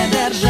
Майбутнє держави.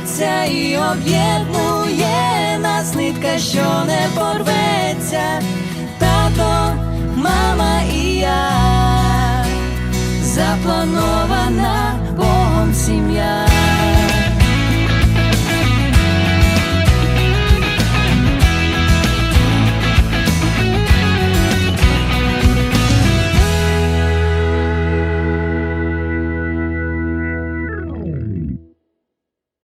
серця і об'єднує нас. Нитка, що не порветься, тато, мама і я, запланована Богом сім'я.